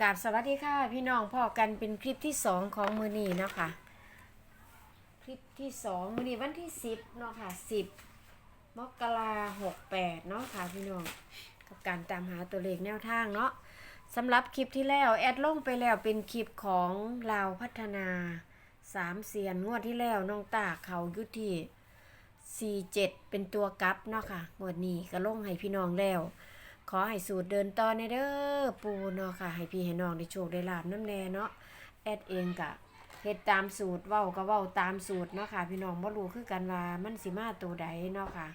กราบสวัสดีค่ะ พี่น้องพ่อกันเป็นคลิปที่สองของมือนีเนาะค่ะ คลิปที่สองมือนีวันที่สิบเนาะค่ะสิบมกราหกแปดเนาะค่ะพี่น้องกับการตามหาตัวเลขแนวทางเนาะสำหรับคลิปที่แล้วแอดลงไปแล้วเป็นคลิปของลาวพัฒนาสามเสียนงวดที่แล้วน้องตาเขายุที่47เป็นตัวกับเนาะค่ะงวดนี้ก็ลงให้พี่น้องแล้ว ขอให้สูตรเดินต่อในเด้อปูเนาะค่ะ ให้พี่ให้น้องได้โชคได้ลาบน้ำแน่เนาะแอดเองกะเฮ็ดตามสูตรเว้าก็เว้าตามสูตรเนาะค่ะ พี่น้องบ่รู้คือกันว่ามันสิมาตัวใดเนาะค่ะ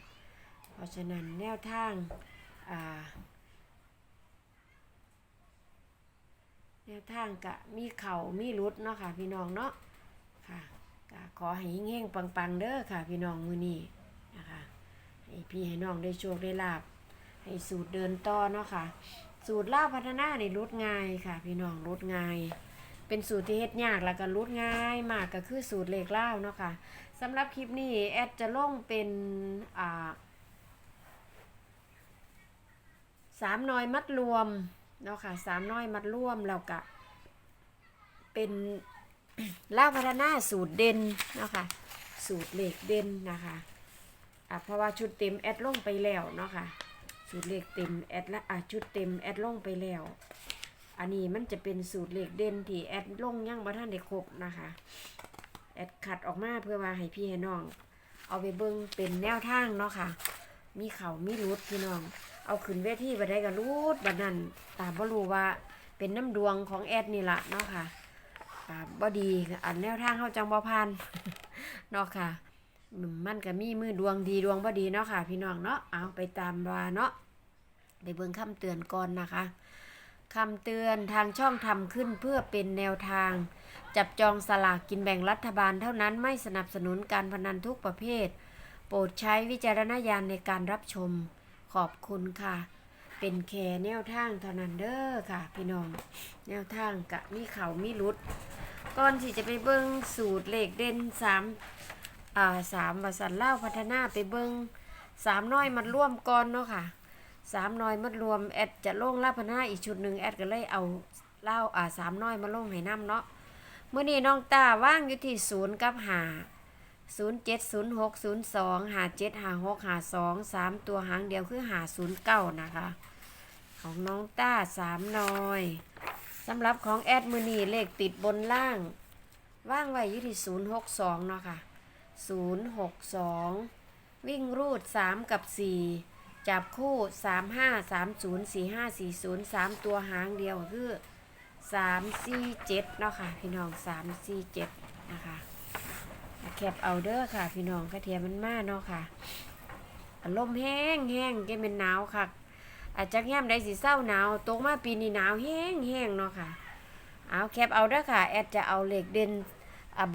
เพราะฉะนั้นแนวทางอ่าแนวทางกะมีเข่ามีรุดเนาะค่ะ พี่น้องเนาะค่ะกะขอให้เฮงๆปังๆเด้อค่ะ พี่น้องมื้อนี้นะคะให้พี่ให้น้องได้โชคได้ลาบ ให้สูตรเดินต่อเนาะค่ะ สูตรล่าพัฒนาในรุดง่ายค่ะ พี่น้องรุดง่าย เป็นสูตรที่เฮ็ดยากแล้วก็รุดง่ายมากก็คือสูตรเลขล่าเนาะค่ะสำหรับคลิปนี้แอดจะลงเป็นอ่าสามน้อยมัดรวมเนาะค่ะสามน้อยมัดรวมแล้วก็เป็นล่าพัฒนาสูตรเด่นเนาะค่ะสูตรเหลขเด่นนะคะอะเพราะว่าชุดเต็มแอดลงไปแล้วเนาะค่ะ สูตรเลขเต็มแอดละอะชุดเต็มแอดลงไปแล้ว อันนี้มันจะเป็นสูตรเลขเด่นที่แอดลงยังบ่ท่านได้ครบนะคะ แอดขัดออกมาเพื่อว่าให้พี่ให้น้อง เอาไปเบิ่งเป็นแนวทางเนาะค่ะ มีเขามีรูดพี่น้อง เอาขึ้นเวทีบัดใดก็รูดบัดนั้นตามบ่รู้ว่าเป็นน้ำดวงของแอดนี่ละเนาะค่ะอ่าบ่ดีอันแนวทางเฮาจังบ่ผ่านเนาะค่ะ มันก็มีมือดวงดีดวงบ่ดีเนาะค่ะ พี่น้องเนาะเอาไปตามว่าเนาะไปเบิ่งคำเตือนก่อนนะคะคำเตือนทางช่องทำขึ้นเพื่อเป็นแนวทาง จับจองสลากกินแบ่งรัฐบาลเท่านั้นไม่สนับสนุนการพนันทุกประเภท โปรดใช้วิจารณญาณในการรับชมขอบคุณค่ะ เป็นแค่แนวทางเท่านั้นเด้อค่ะ พี่น้อง แนวทางกะมีเขามีรุด ก่อนที่จะไปเบิ่งสูตรเลขเด่นสาม่าสามวัสันเล่าพัฒนาไปเบิงสามน้อยมันร่วมก่อนเนาะค่ะสามน้อยมันรวมแอดจะลงเล่าพัฒนาอีกชุดหนึ่งแอดก็เลยเอาเล่าอ่าสามน้อยมาลงให้น้ำเนาะเมื่อนี้น้องตาว่างอยู่ที่ศูนย์กับหาศูนย์เจ็ดศูนย์หกศูนย์สองหาเจ็ดหาหกหาสองสามตัวหางเดียวคือหาศูนย์เก้านะคะ ของน้องต้าสามน้อยสำหรับของแอดมือนีเลขติดบนล่าง ว่างไว้อยู่ที่ศูนย์หกสองเนาะคะ่ะ 062 วิ่งรูด 3 กับ 4 จับคู่ 3530 4540 3 ตัวหางเดียวคือ 347 เนาะค่ะ พี่น้อง 347 นะคะแคบเอาเด้อค่ะ พี่น้องกระเทียมมันมากเนาะค่ะลมแห้งแห้งแกเป็นหนาวค่ะ อาจจะแย้มได้สีเศร้าหนาวตกมาปีนี้หนาวแห้งแห้งเนาะค่ะ เอาแคบเอาเด้อค่ะ แอดจะเอาเหล็กเด่น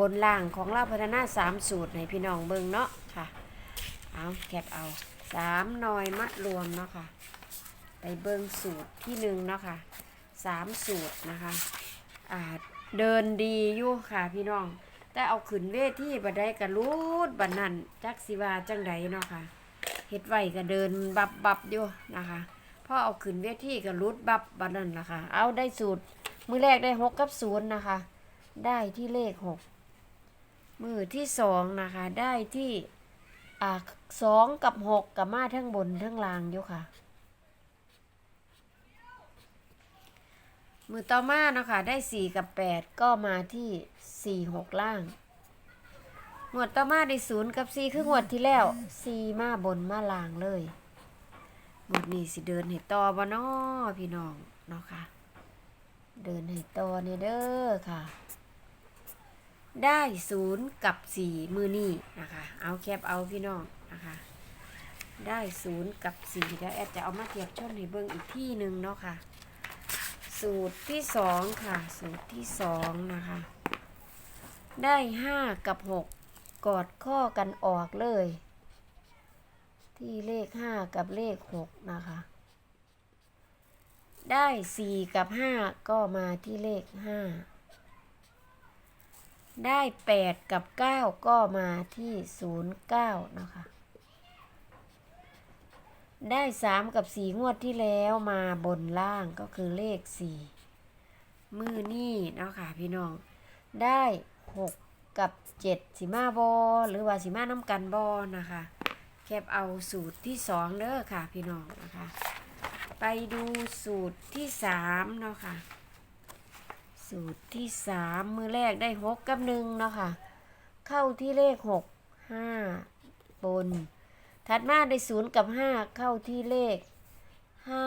บนล่างของเราพัฒนาสามสูตรให้พี่น้องเบิ่งเนาะค่ะ เอาแคบเอาสามหน่อยมัดรวมเนาะค่ะ ไปเบิ่งสูตรที่หนึ่งเนาะค่ะสามสูตรนะคะอ่าเดินดีอยู่ค่ะพี่น้อง แต่เอาขึ้นเวทีบัดใดกระรูดบัดนั่นจักสิวาจังใดเนาะค่ะเฮ็ดไว้ก็เดินบับบับอยู่นะคะพอเอาขึ้นเวทีก็รูดบับบัดนั่นละค่ะ เอาได้สูตร มือแรกได้หกกับศูนย์นะคะ ได้ที่เลขหกมือที่สองนะคะ ได้ที่อ่าสองกับหกกับมาทั้งบนทั้งล่างอยู่ค่ะ มือต่อมาเนาะคะได้สี่กับแปดก็มาที่สี่หกล่างงวดต่อมาได้ศูนย์กับสี่คืองวดที่แล้วสี่มาบนมาล่างเลยงวดนี้สิเดินให้ต่อบ่น้อพี่น้องเนาะค่ะ เดินให้ต่อเนี่ยเด้อค่ะ ได้ศูนย์กับสี่มือนี่นะคะ เอาแคบเอาพี่น้องนะคะ ได้ศูนย์กับสี่แล้วแอดจะเอามาเทียบชนให้เบิ่งอีกที่หนึ่งเนาะค่ะ สูตรที่สองค่ะ สูตรที่สองนะคะ ได้ห้ากับหกกอดข้อกันออกเลย ที่เลขห้ากับเลขหกนะคะ ได้สี่กับห้าก็มาที่เลขห้า ได้แปดกับเก้าก็มาที่ศูนย์เก้านะคะ ได้สามกับสี่งวดที่แล้วมาบนล่างก็คือเลขสี่มือนี่เนาะค่ะพี่น้อง ได้หกกับเจ็ดสิมาบอหรือว่าสิมาน้ำกันบอนะคะ แคบเอาสูตรที่สองเด้อค่ะพี่น้องนะคะ ไปดูสูตรที่สามเนาะค่ะ สูตรที่สามมือแรกได้หกกับหนึ่งเนาะค่ะ เข้าที่เลขหกห้าบน ถัดมาได้ศูนย์กับห้าเข้าที่เลขห้า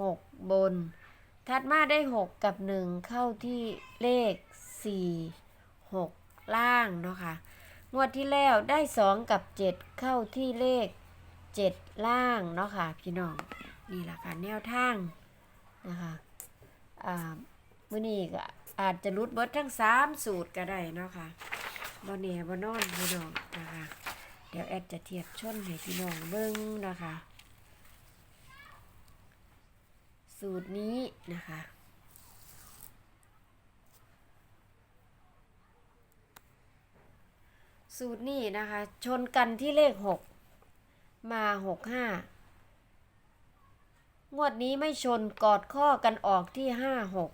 หกบน ถัดมาได้หกกับหนึ่งเข้าที่เลขสี่หกล่างเนาะค่ะ งวดที่แล้วได้สองกับเจ็ดเข้าที่เลขเจ็ดล่างเนาะค่ะพี่น้อง นี่แหละค่ะแนวทางนะคะอ่า มื่อนี้ก็อาจจะรุดเบิดทั้งสามสูตรก็ได้เนาะค่ะบ่เน่บ่นอนพี่น้องนะคะเดี๋ยวแอดจะเทียบชนให้พี่น้องเบิ้งนะคะ สูตรนี้นะคะสูตรนี้นะคะ ชนกันที่เลขหกมาหกห้างวดนี้ไม่ชนกอดข้อกันออกที่ห้าหก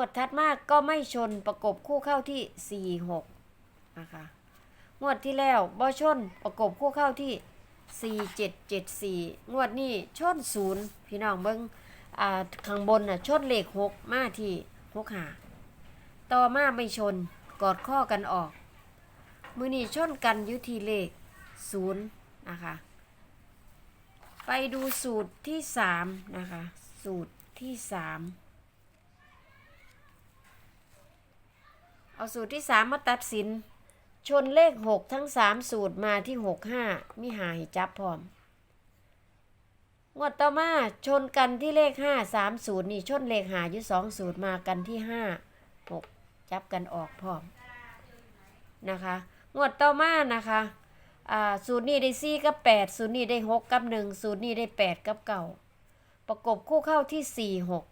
วดถัดมากก็ไม่ชนประกบคู่เข้าที่ 46 นะคะ งวดที่แล้วบ่ชนประกบคู่เข้าที่ 4774 งวดนี้ชนศูนย์พี่น้องเบิง้งอ่าข้างบนน่ะชนเลข 6 มาที่6หาต่อมาไม่ชนกอดข้อกันออก มือนี้ชนกันยุทีเลข 0 นะคะ ไปดูสูตรที่ 3 นะคะ สูตรที่ 3 เอาสูตรที่สามมาตัดสิน ชนเลขหกทั้งสามสูตรมาที่หกห้ามีหายจับพร้อมงวดต่อมาชนกันที่เลขห้าสามสูตรนี่ชนเลขหาอยู่สองสูตรมากันที่ห้าหกจับกันออกพร้อมนะคะงวดต่อมานะคะสูตรนี้ได้สี่กับแปดสูตรนี้ได้หกกับหนึ่งสูตรนี้ได้แปดกับเก้าประกบคู่เข้าที่สี่หก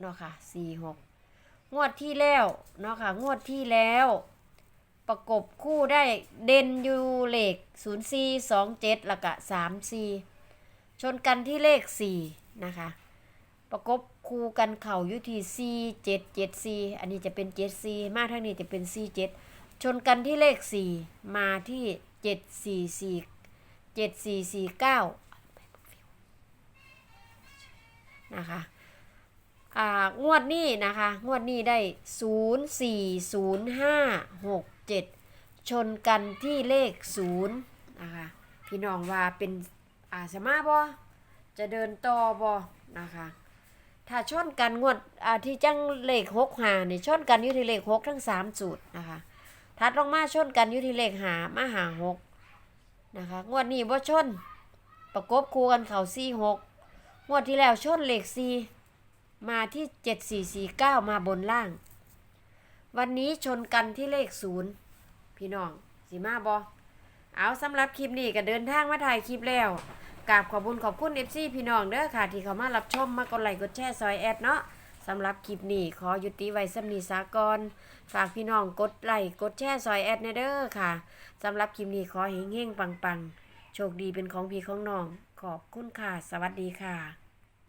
เนาะค่ะสี่หก งวดที่แล้วเนาะค่ะ งวดที่แล้ว ประกบคู่ได้เดนยู่เลข0 4 2 7แล้วก็3 4ชนกันที่เลข4นะคะ ประกบคู่กันเข่าอยู่ที่4 7 7 4อันนี้จะเป็น7 4มาทางนี้จะเป็น4 7ชนกันที่เลข4มาที่7 4 4 7 4 4 9นะคะอ่า งวดนี้นะคะ งวดนี้ได้ 0 4 0 5 6 7 ชนกันที่เลข 0 นะคะ พี่น้องว่าเป็นอาสมาบอจะเดินต่อบอนะคะ ถ้าชนกันงวดที่จังเลขหกหาเนี่ยชนกันอยู่ที่เลขหกทั้งสามจุดนะคะถัดลงมาชนกันอยู่ที่เลขหามาหาหกนะคะ งวดนี้บ่ชน ประกบคู่กันเข่าสี่หกงวดที่แล้วชนเลขสี่ มาที่เจ็ดสี่สี่เก้ามาบนล่าง วันนี้ชนกันที่เลขศูนย์พี่น้องสีมาบอเอาสำหรับคลิปนี้ก็เดินทางมาถ่ายคลิปแล้วกราบขอบคุญขอบคุณเอฟซีพี่น้องเด้อค่ะ ที่เขามารับชมมากดไลค์กดแชร์ซอยแอดเนาะสำหรับคลิปนี้ขอยุติไว้สำนีสากรฝากพี่น้องกดไลค์กดแชร์ซอยแอดเนเด้อค่ะสำหรับคลิปนี้ขอเฮงๆปังๆโชคดีเป็นของพี่ของน้อง ขอบคุณค่ะ สวัสดีค่ะ